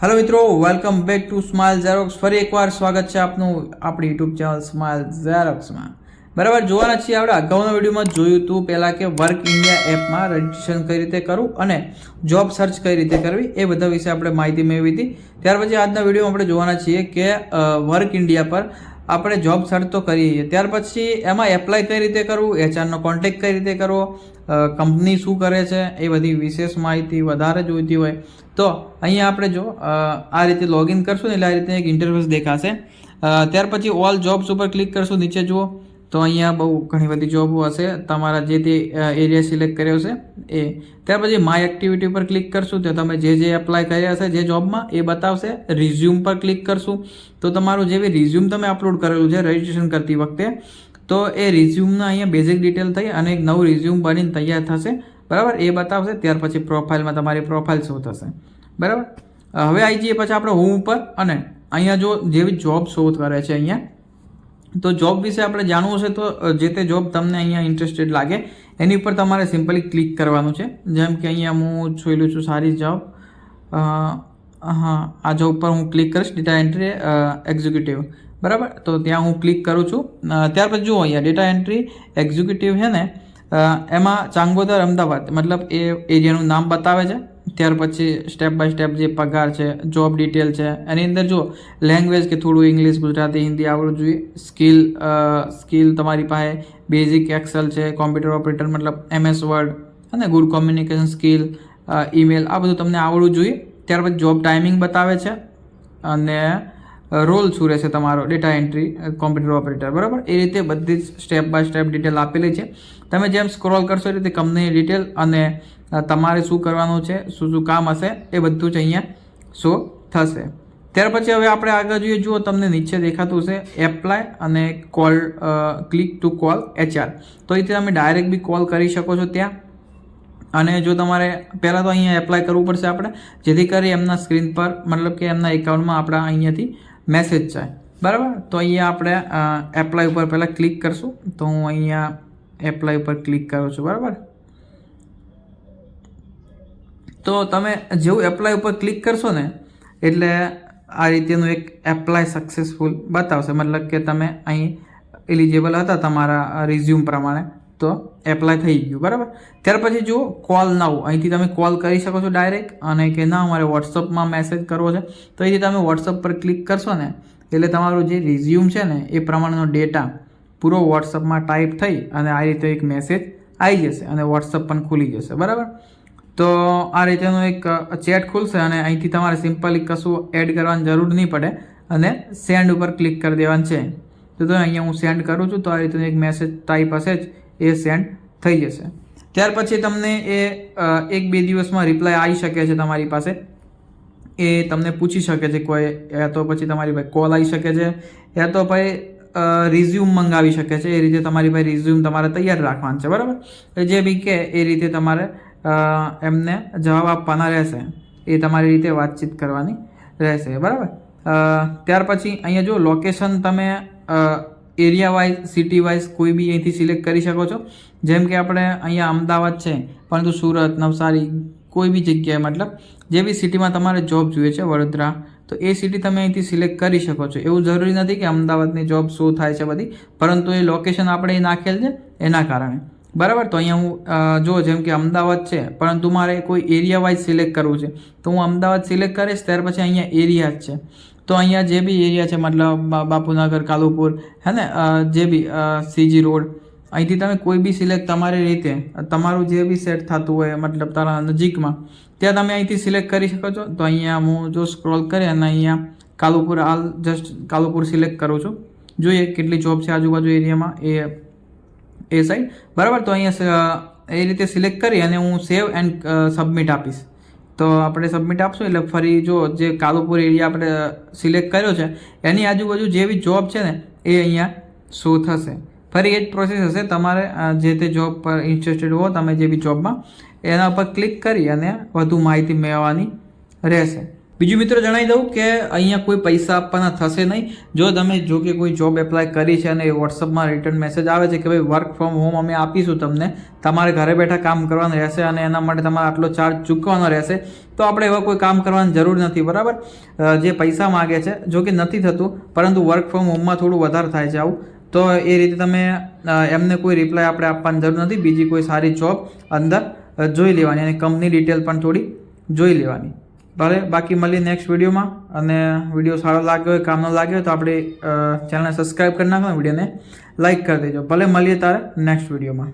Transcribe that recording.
Hello મિત્રો welcome back to Smile Xerox ફરી એકવાર સ્વાગત છે આપનું આપણી યુટ્યુબ ચેનલ સ્માઇલ ઝેરોક્સમાં બરાબર, જોવાના છીએ આપણે અગાઉના વિડીયોમાં જોયું હતું પહેલાં કે વર્ક ઇન્ડિયા એપમાં રજિસ્ટ્રેશન કઈ રીતે કરવું અને જોબ સર્ચ કઈ રીતે કરવી એ બધા વિશે આપણે માહિતી મેળવી હતી. ત્યાર પછી આજના વિડીયોમાં આપણે જોવાના છીએ કે વર્ક ઇન્ડિયા પર આપણે જોબ સર્ચ તો કરીએ ત્યાર પછી એમાં એપ્લાય કઈ રીતે કરવું એચઆરનો કોન્ટેક્ટ કઈ રીતે કરવો કંપની શું કરે છે એ બધી વિશેષ માહિતી વધારે જોઈતી હોય તો અહીંયા આપણે જો આ રીતે લોગિન કરશું એટલે આ રીતે એક ઇન્ટરફેસ દેખાશે. ત્યાર પછી ઓલ જોબ્સ ઉપર ક્લિક કરશું નીચે, જુઓ. તો અહીંયા બહુ ઘણી બધી જોબો હશે. તમારા જે તે એરિયા સિલેક્ટ કર્યો છે, એ. ત્યાર પછી માય એક્ટિવિટી પર ક્લિક કરશું. તો તમે જે જે એપ્લાય કર્યા હશે, જે જોબમાં એ બતાવશે. રિઝ્યુમ પર ક્લિક કરશું. તો તમારું જે બી રિઝ્યુમ તમે અપલોડ કરેલું છે રજિસ્ટ્રેશન કરતી વખતે, તો એ રિઝ્યુમના અહીંયા બેઝિક ડિટેલ થઈ અને એક નવું રિઝ્યુમ બનીને તૈયાર થશે. બરાબર? એ બતાવશે, ત્યાર પછી પ્રોફાઇલમાં તમારી પ્રોફાઇલ શું થશે. બરાબર? હવે આવી જઈએ પછી આપણે હોમ ઉપર અને. અહીંયા જો જેવી જોબ શો કરે છે અહીંયા, તો જોબ વિશે આપણે જાણવું છે તો જે તે જોબ તમને અહીંયા ઇન્ટરેસ્ટેડ લાગે, એની ઉપર તમારે સિમ્પલી ક્લિક કરવાનું છે. જેમ કે અહીંયા હું જોયેલું છું, સારી જોબ હા, આ જોબ પર હું ક્લિક કરીશ ડેટા એન્ટ્રી એક્ઝિક્યુટિવ બરાબર? તો ત્યાં હું ક્લિક કરું છું. ત્યાર પછી જુઓ અહીંયા ડેટા એન્ટ્રી એક્ઝિક્યુટિવ છે ને એમાં ચાંગોદર અમદાવાદ, મતલબ એ એરિયાનું નામ બતાવે છે. ત્યાર પછી સ્ટેપ બાય સ્ટેપ જે પગાર છે જોબ ડિટેલ છે, એની અંદર જો લેંગ્વેજ કે થોડું ઇંગ્લિશ ગુજરાતી, હિન્દી આવડવું જોઈએ. સ્કિલ સ્કિલ તમારી પાસે બેઝિક એક્સેલ છે કોમ્પ્યુટર ઓપરેટર મતલબ એમએસ વર્ડ અને ગુડ કોમ્યુનિકેશન સ્કિલ ઈમેલ આ બધું તમને આવડવું જોઈએ. ત્યાર પછી જોબ ટાઈમિંગ બતાવે છે અને રોલ શું રહેશે તમારો? ડેટા એન્ટ્રી કોમ્પ્યુટર ઓપરેટર બરાબર? એ રીતે બધી જ સ્ટેપ બાય સ્ટેપ ડિટેલ આપેલી છે. તમે જેમ સ્ક્રોલ કરશો એ રીતે કંપનીની ડિટેલ અને તમારે શું કરવાનું છે, શું શું કામ હશે, એ બધું જ અહીંયા શો થશે. ત્યાર પછી હવે આપણે આગળ જોઈએ, જુઓ તમને નીચે દેખાતું હશે એપ્લાય અને call click to call HR તો એ તમે ડાયરેક્ટ બી કોલ કરી શકો છો ત્યાં. અને જો તમારે પહેલાં તો અહીંયા એપ્લાય કરવું પડશે આપણે, જેથી કરી એમના સ્ક્રીન પર, મતલબ કે એમના એકાઉન્ટમાં આપણા અહીંયાથી મેસેજ જાય બરાબર? તો અહીંયા આપણે એપ્લાય ઉપર પહેલાં ક્લિક કરશું. તો હું અહીંયા એપ્લાય ઉપર ક્લિક કરું છું. બરાબર? તો તમે જેવું એપ્લાય ઉપર ક્લિક કરશો ને, એટલે આ રીતેનું એક એપ્લાય સક્સેસફુલ બતાવશે. મતલબ કે તમે અહીં એલિજિબલ હતા તમારા રિઝ્યુમ પ્રમાણે. તો એપ્લાય થઈ ગયું, બરાબર? ત્યાર પછી જુઓ કોલ નાવ અહીંથી તમે કોલ કરી શકો છો ડાયરેક્ટ અને કે ના મારે વોટ્સઅપમાં મેસેજ કરવો છે. તો અહીંથી તમે વોટ્સઅપ પર ક્લિક કરશો ને, એટલે તમારું જે રિઝ્યુમ છે ને, એ પ્રમાણેનો ડેટા પૂરો વોટ્સઅપમાં ટાઈપ થઈ અને આ રીતે એક મેસેજ આવી જશે અને વોટ્સઅપ પણ ખુલી જશે, બરાબર? તો આ રીતેનો એક ચેટ ખુલશે અને અહીંથી તમારે સિમ્પલી કશું એડ કરવાની જરૂર નહીં પડે અને સેન્ડ ઉપર ક્લિક કરી દેવાનું છે. તો તો અહીંયા હું સેન્ડ કરું છું, તો આ રીતેનો એક મેસેજ ટાઈપ હશે જ. એ સેન્ડ થઈ જશે. ત્યાર પછી તમને એ એક બે દિવસમાં રિપ્લાય આવી શકે છે તમારી પાસે. એ તમને પૂછી શકે છે કોઈ યા તો પછી તમારી પાસે કોલ આવી શકે છે. યા તો ભાઈ રિઝ્યુમ મંગાવી શકે છે. એ રીતે તમારી પાસે રિઝ્યુમ તમારે તૈયાર રાખવાનું છે, બરાબર? જે બી કે એ રીતે તમારે એમને જવાબ આપવાના રહેશે. એ તમારી રીતે વાતચીત કરવાની રહેશે, બરાબર? ત્યાર પછી અહીંયા જો લોકેશન તમે એરિયા વાઇઝ સિટી વાઇઝ કોઈ બી અહીંથી સિલેક્ટ કરી શકો છો. જેમ કે આપણે અહીંયા અમદાવાદ છે, પરંતુ સુરત, નવસારી, કોઈ બી જગ્યાએ મતલબ જે બી સિટીમાં તમારે જોબ જોઈએ છે, વડોદરા, તો એ સિટી તમે અહીંથી સિલેક્ટ કરી શકો છો. એવું જરૂરી નથી કે અમદાવાદની જોબ શું થાય છે બધી, પરંતુ એ લોકેશન આપણે એ નાખેલ છે, એના કારણે. બરાબર? તો અહીંયા હું જો જેમ કે અમદાવાદ છે, પરંતુ મારે કોઈ એરિયા વાઇઝ સિલેક્ટ કરવું છે. તો હું અમદાવાદ સિલેક્ટ કરીશ, ત્યાર પછી અહીંયા એરિયા જ છે. તો અહીંયા જે બી એરિયા છે, મતલબ બાપુનગર, કાલુપુર, હે ને જે બી સીજી રોડ, અહીંથી તમે કોઈ બી સિલેક્ટ તમારી રીતે, તમારું જે બી સેટ થતું હોય, મતલબ તારા નજીકમાં, ત્યાં તમે અહીંથી સિલેક્ટ કરી શકો છો. તો અહીંયા હું જો સ્ક્રોલ કરી અને અહીંયા કાલુપુર હાલ જસ્ટ કાલુપુર સિલેક્ટ કરું છું. જોઈએ કેટલી જોબ છે આજુબાજુ એરિયામાં, એ એ સાઈડ બરાબર? તો અહીંયા એ રીતે સિલેક્ટ કરી અને હું સેવ એન્ડ સબમિટ આપીશ. તો આપણે સબમિટ આપશું. એટલે ફરી જો જે કાલુપુર એરિયા આપણે સિલેક્ટ કર્યો છે, એની આજુબાજુ જે બી જોબ છે ને, એ અહીંયા શો થશે. ફરી એ જ પ્રોસેસ હશે. તમારે જે તે જોબ પર ઇન્ટરેસ્ટેડ હો, તમે જે બી જોબમાં એના પર ક્લિક કરી અને વધુ માહિતી મેળવવાની રહેશે. બીજું મિત્રો જણાવી દઉં કે અહીંયા કોઈ પૈસા આપવાના થશે નહીં. જો તમે, જો કે કોઈ જોબ એપ્લાય કરી છે અને વોટ્સઅપમાં રિટર્ન મેસેજ આવે છે કે ભાઈ વર્ક ફ્રોમ હોમ અમે આપીશું તમને, તમારે ઘરે બેઠા કામ કરવાનું રહેશે અને એના માટે તમારે આટલો ચાર્જ ચૂકવવાનો રહેશે, તો આપણે એવા કોઈ કામ કરવાની જરૂર નથી, બરાબર? જે પૈસા માગે છે, જો કે નથી થતું, પરંતુ વર્ક ફ્રોમ હોમમાં થોડું વધારે થાય છે આવું, તો એ રીતે તમે એમને કોઈ રિપ્લાય આપણે આપવાની જરૂર નથી. બીજી કોઈ સારી જોબ અંદર જોઈ લેવાની અને કંપની ડિટેલ પણ થોડી જોઈ લેવાની. ભલે, બાકી મળીએ નેક્સ્ટ વિડીયોમાં. અને વીડિયો સારો લાગ્યો હોય કામ ન લાગ્યો તો આપણે ચેનલને સબસ્ક્રાઈબ કરી નાખો વિડીયોને લાઈક કરી દેજો. ભલે, મળીએ તારે નેક્સ્ટ વિડીયોમાં.